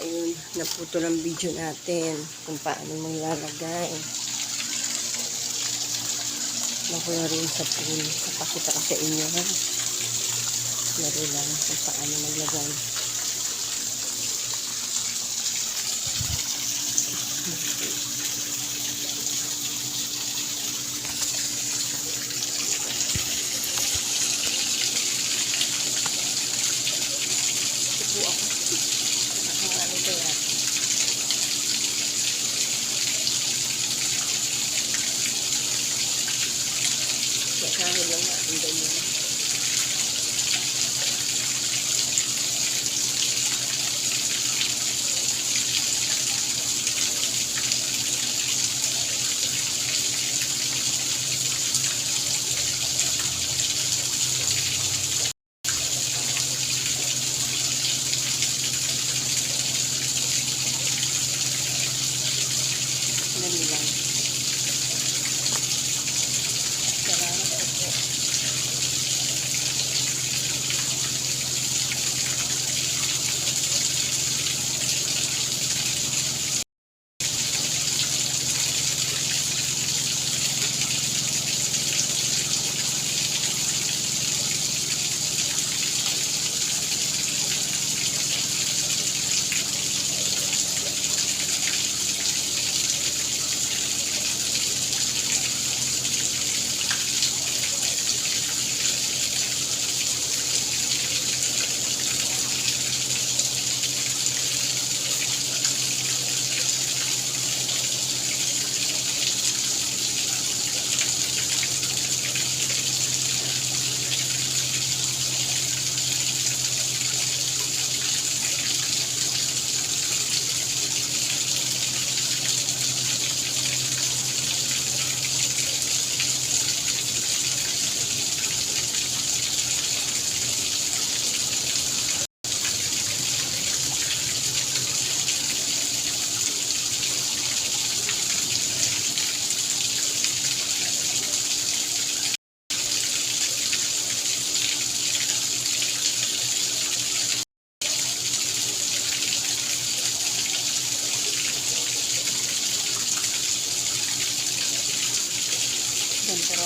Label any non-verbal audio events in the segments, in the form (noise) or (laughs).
ayun, naputo ng video natin kung paano maglalagay. Nakuha rin sa pool. Napakita ko sa inyo, ha? Laro lang kung paano maglagay. নিলাম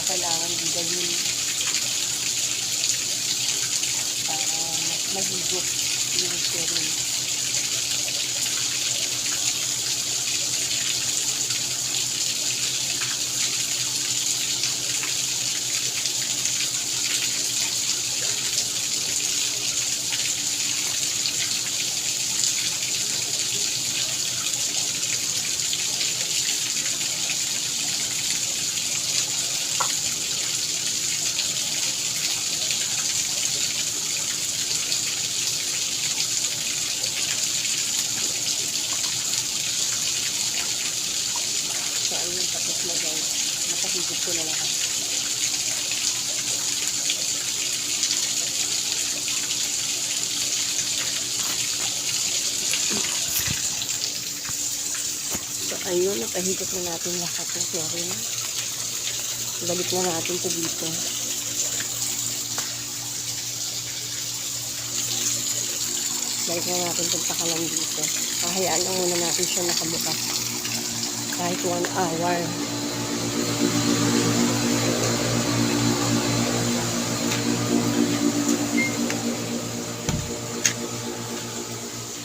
pero kailangan gawin para mahigop yung serum. So, ayun, tapos na guys. Nakahigop ko na lahat. So, ayun, nakahigop na natin lahat ng chlorine. Balik na natin to dito. Balik na natin itong pakalan dito. Kahayaan lang muna natin siya nakabukas kahit one hour.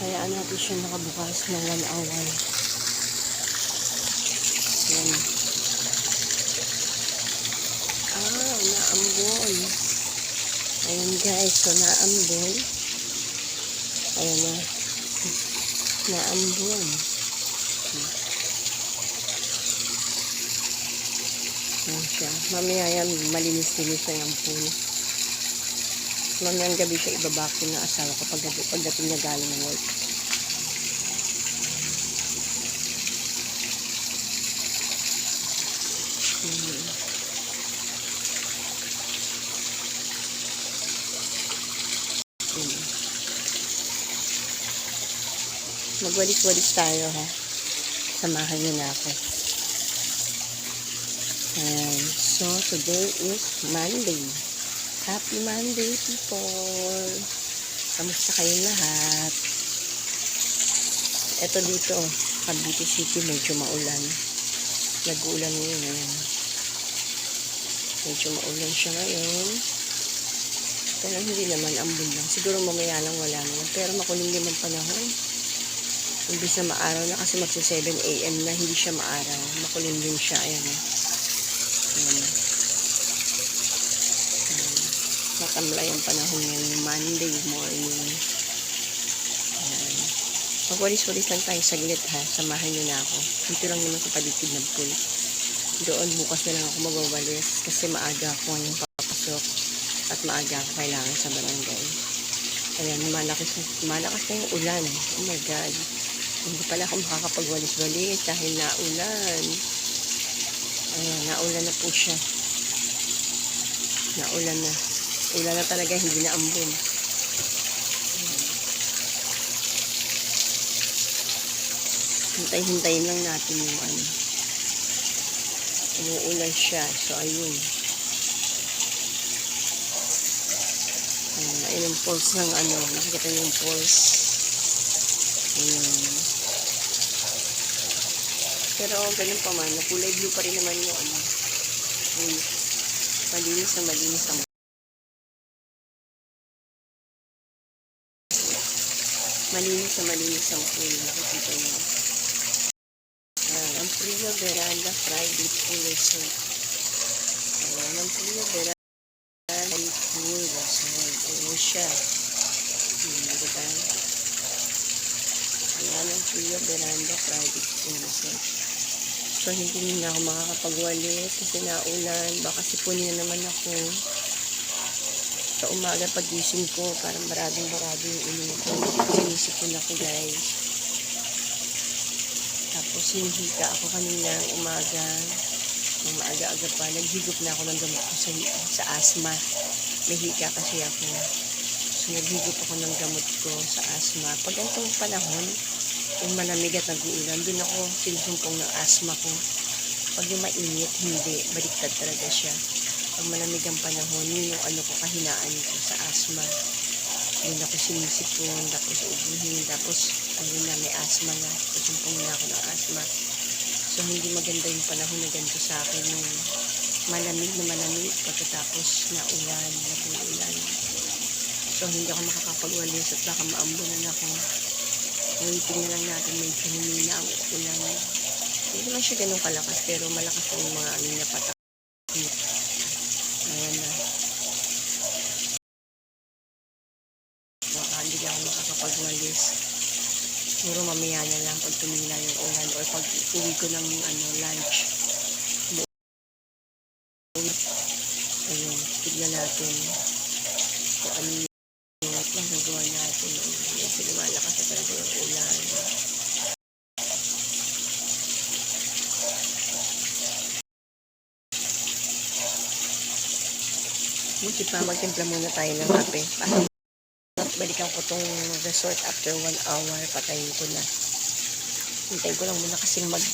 Hayaan natin siya nakabukas ng one hour. Yan. Ah, naambol. Ayan guys, so naambol. Ayan na. Naambol. Yan siya. Mamaya yan, malinis-linis na yung pool. Mamayang gabi siya ibabakin ng asawa ko pag, pagdating niya galing ng work. Magwalis-walis tayo ha. Samahan niyo na ako. And so today is Monday. Happy Monday people! Kamusta kayong lahat? Eto dito, Cavite City, medyo maulan. Nag-uulan ngayon. Ayan. Medyo maulan siya ngayon. Pero hindi naman ambon lang. Siguro mamaya lang wala naman. Pero makulim din ang panahon. Imbis na maaraw na kasi magsa 7 a.m. na hindi siya maaraw. Makulim din siya. Ayan. Ayan. Ayan. Matamlay ang panahon ngayon. Monday morning. Ayan. Magwalis-walis lang tayo saglit ha. Samahan niyo na ako. Dito lang naman sa paligid ng pool. Doon bukas na lang ako magwawalis kasi maaga ako ngayong papasok at maaga ako kailangan sa barangay. Ayan, malakas, malakas na yung ulan. Oh my God. Hindi pala ako makakapagwalis-walis dahil naulan. Ayan, naulan na po siya. Naulan na. Ulan na talaga, hindi na ambon. Hintay-hintayin lang natin yung ano. Umuulan siya. So, ayun. Ayun, ayun yung pulse ng ano. Nakikita niyo yung pulse. Ayun. Pero ganun pa man. Kulay blue pa rin naman yung ano. Ayun. Malinis na malinis ang malinis na malinis ang pool. Nakikita niyo. Ayan, ang Prio Veranda Friday Pool Resort. Ayan, ang Prio Veranda Friday Pool Resort. Ayan siya. Hmm, diba? Ayan ang Prio Veranda Friday Pool Resort. So, hindi na ako makakapagwalis kasi naulan. Baka sipunin na naman ako. Sa umaga pagising ko, parang maraming maraming yung ulo ko. Sinisipon ako guys. Tapos hinihika ako kanina umaga. Nung maaga-aga pa, naghigop na ako ng gamot ko sa, sa asthma. May kasi ako. So naghigop ako ng gamot ko sa asthma. Pag ganitong panahon, yung malamig at nag-uulan, dun ako sinusumpong ng asthma ko. Pag yung mainit, hindi. Baliktad talaga siya. Pag malamig ang panahon, yun yung ano ko, kahinaan ko sa asthma. Yun ako sinisipon, tapos ubuhin, tapos ayun na, may asthma na. Susumpong na ako ng asthma. So, hindi maganda yung panahon na ganito sa akin nung malamig na malamig pagkatapos na ulan, nag-uulan. So, hindi ako makakapagwalis at baka maambunan ako. Waiting na lang natin medyo humina ang ulan. Hindi naman siya ganun kalakas, pero malakas yung mga ano na patak. Ayan na. Baka hindi ako makakapagwalis. Siguro mamaya na lang pag tumila yung ulan or pag uwi ko ng ano, lunch. Ayun, tignan natin kung ano yung magagawa natin. Medyo lumalakas na talaga yung ulan. Buti pa, magtimpla muna tayo ng kape. Balikan ko tong resort after one hour. Patayin ko na. Hintayin ko lang muna kasi mag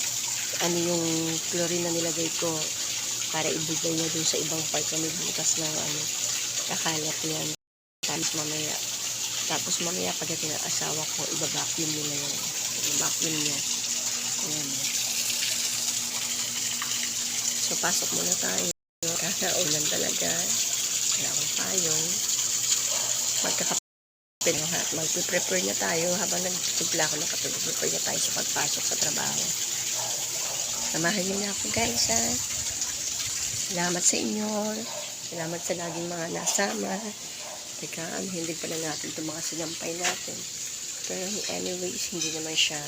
ano yung chlorine na nilagay ko para ibigay niya dun sa ibang part na may butas ng ano kakalat yan. Tapos mamaya tapos mamaya pagdating ng asawa ko, iba-vacuum nila yun. Iba-vacuum niya. Ayan. So, pasok muna tayo. Kakaulan talaga. Payong. Magkakape na ha. Mag-prepare na tayo habang nagtipla ako ng kape. Prepare tayo sa pagpasok sa trabaho. Samahan niyo na ako guys ha. Salamat sa inyo. Salamat sa laging mga nasama. Teka, hindi pala natin itong mga sinampay natin. Pero anyways, hindi naman siya,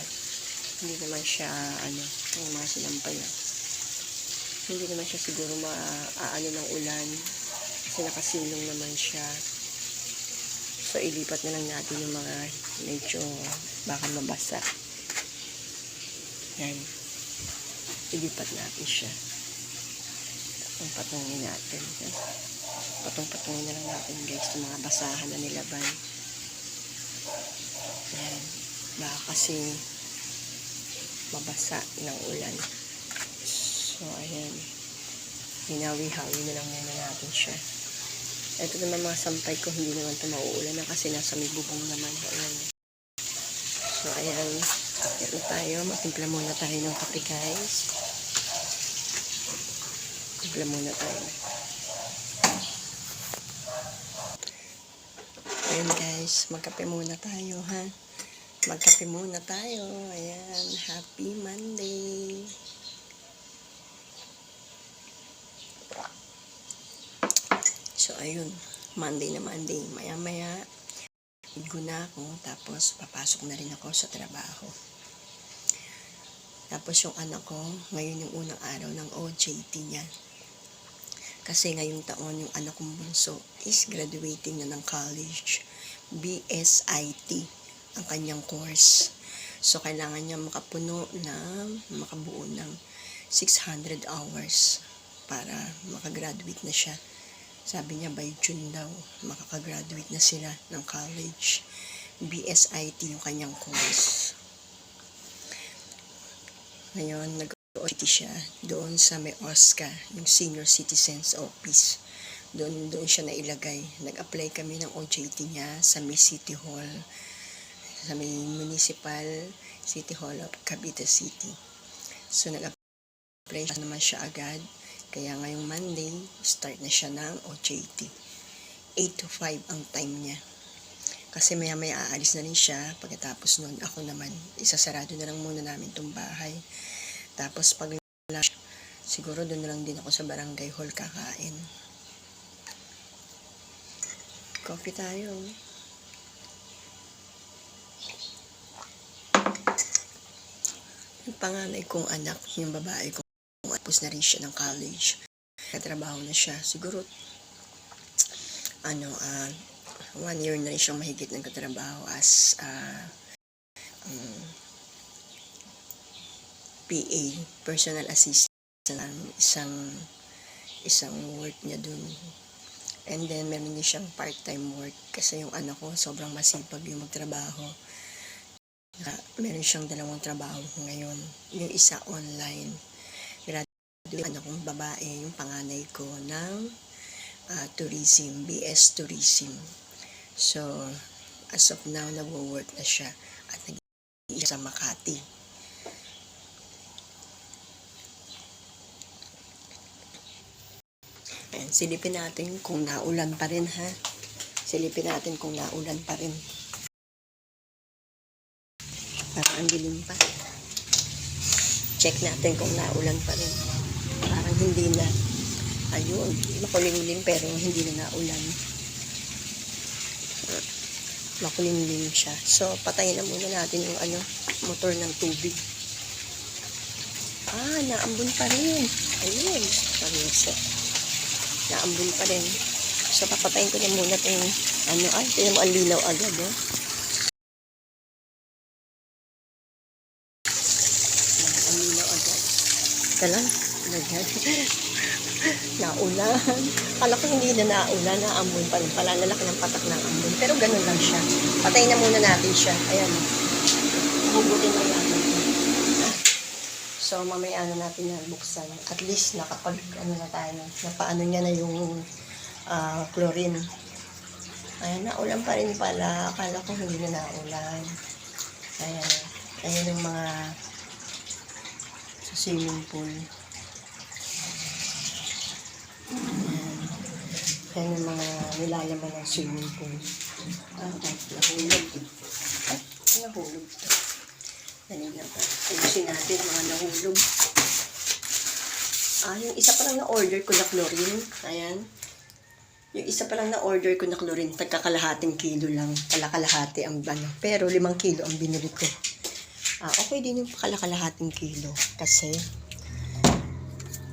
hindi naman siya, ano, yung mga sinampay na. Hindi naman siya siguro maaano ng ulan. Kasi nakasilong naman siya. So, ilipat na lang natin yung mga medyo baka mabasa. Yan. Ilipat natin siya. Patong-patungin natin. Yan. Patong-patungin na lang natin guys yung mga basahan na nilabay. Yan. Baka kasi mabasa ng ulan. So, ayan. Hinawi-hawi na lang muna natin siya. Ito naman mga sampay ko, hindi naman ito mauulan na kasi nasa may bubong naman. Ayan. So, ayan. Akit tayo. Matimpla muna tayo ng kape, guys. Timpla muna tayo. Ayan, guys. Magkape muna tayo, ha? Magkape muna tayo. Ayan. Happy Monday. So, ayun. Monday na Monday. Maya-maya, Igo na ako, tapos papasok na rin ako sa trabaho. Tapos yung anak ko, ngayon yung unang araw ng OJT niya. Kasi ngayong taon yung anak kong bunso is graduating na ng college. BSIT ang kanyang course. So, kailangan niya makapuno ng, makabuo ng 600 hours para makagraduate na siya. Sabi niya by June daw, makakagraduate na sila ng college. BSIT yung kanyang course. Ngayon, nag-OJT siya doon sa may OSCA, yung Senior Citizens Office. Doon, doon siya nailagay. Nag-apply kami ng OJT niya sa may City Hall, sa may Municipal City Hall of Cavite City. So, nag-apply naman siya agad. Kaya ngayong Monday, start na siya ng OJT. 8 to 5 ang time niya. Kasi maya maya aalis na rin siya. Pagkatapos nun, ako naman, isasarado na lang muna namin tong bahay. Tapos pag lunch, siguro doon na lang din ako sa barangay hall kakain. Coffee tayo. Yung panganay kong anak, yung babae ko, tapos na rin siya ng college. Katrabaho na siya. Siguro, ano, ah, one year na rin siyang mahigit ng katrabaho as ah, um, PA, personal assistant ng isang isang work niya dun. And then, meron din siyang part-time work kasi yung anak ko sobrang masipag yung magtrabaho. Na, meron siyang dalawang trabaho ngayon. Yung isa online. Graduate anak kong babae, yung panganay ko ng ah, tourism, BS Tourism. So, as of now, nagwo-work na siya at nag sa Makati. Ayan, silipin natin kung naulan pa rin ha. Silipin natin kung naulan pa rin. Parang ang dilim pa. Check natin kung naulan pa rin. Hindi na. Ayun, makulimlim pero hindi na naulan. Makulimlim siya. So, patayin na muna natin yung ano, motor ng tubig. Ah, naambun pa rin. Ayun, pangisa. Naambun pa rin. So, papatayin ko na muna itong, ano, ay, tinan mo, ang linaw agad, oh. Ang linaw agad. Lang, agad. (laughs) naulan. Kala ko hindi na naulan, naambun pa rin pala. Lalaki ng patak ng ambon. Pero ganun lang siya. Patayin na muna natin siya. Ayan. Hugutin na natin. So, mamaya na natin na buksan. At least, nakapag, ano na tayo, napaano niya na yung ah, chlorine. Ayan, naulan pa rin pala. Akala ko hindi na naulan. Ayan. Ayan yung mga sa swimming pool. Ayan yung mga nilalaman ng swimming pool. Ah, ay, nahulog. Ay, nahulog to. Dali lang pa. Ayusin natin mga nahulog. Ah, yung isa pa lang na-order ko na chlorine. Ayan. Yung isa pa lang na-order ko na chlorine, tagkakalahating kilo lang. Kalakalahati ang ano. Pero limang kilo ang binili ko. Ah, okay din yung kalakalahating kilo. Kasi,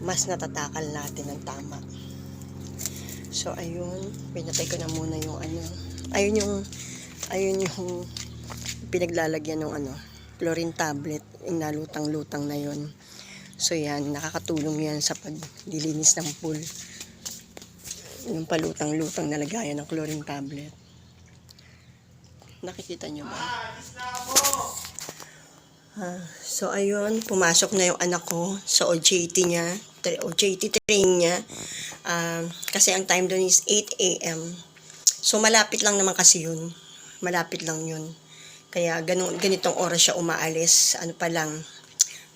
mas natatakal natin ng tama. So, ayun. Pinatay ko na muna yung ano. Ayun yung, ayun yung pinaglalagyan ng ano, chlorine tablet. Yung nalutang-lutang na yon So, yan. Nakakatulong yan sa paglilinis ng pool. Yung palutang-lutang na lagayan ng chlorine tablet. Nakikita nyo ba? Ah, so, ayun. Pumasok na yung anak ko sa OJT niya. OJT training niya. Ah, kasi ang time doon is 8 a.m. So, malapit lang naman kasi yun. Malapit lang yun. Kaya ganun, ganitong oras siya umaalis. Ano pa lang,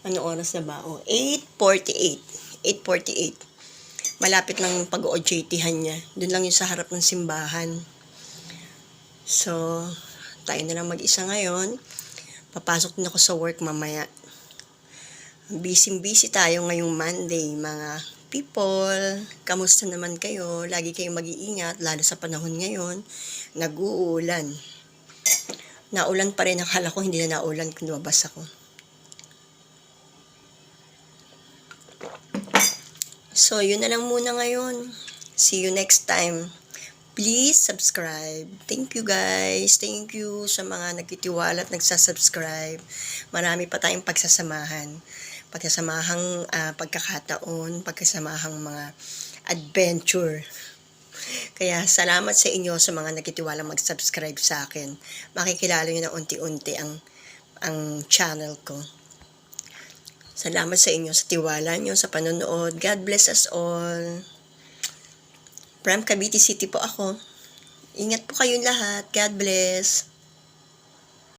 ano oras na ba? Oh, 8.48. 8.48. Malapit lang yung pag-OJT-han niya. Doon lang yung sa harap ng simbahan. So, tayo na lang mag-isa ngayon. Papasok din ako sa work mamaya. Busy-busy tayo ngayong Monday, mga people. Kamusta naman kayo? Lagi kayong mag-iingat, lalo sa panahon ngayon. Nag-uulan. Naulan pa rin. Akala ko hindi na naulan kung lumabas ako. So, yun na lang muna ngayon. See you next time. Please subscribe. Thank you guys. Thank you sa mga nagtitiwala at nagsasubscribe. Marami pa tayong pagsasamahan. Pagkasamahang ah, pagkakataon, pagkasamahang mga adventure. Kaya salamat sa inyo sa mga nagtitiwala mag-subscribe sa akin. Makikilala nyo na unti-unti ang, ang channel ko. Salamat sa inyo sa tiwala nyo, sa panonood. God bless us all. From Cavite City po ako. Ingat po kayong lahat. God bless.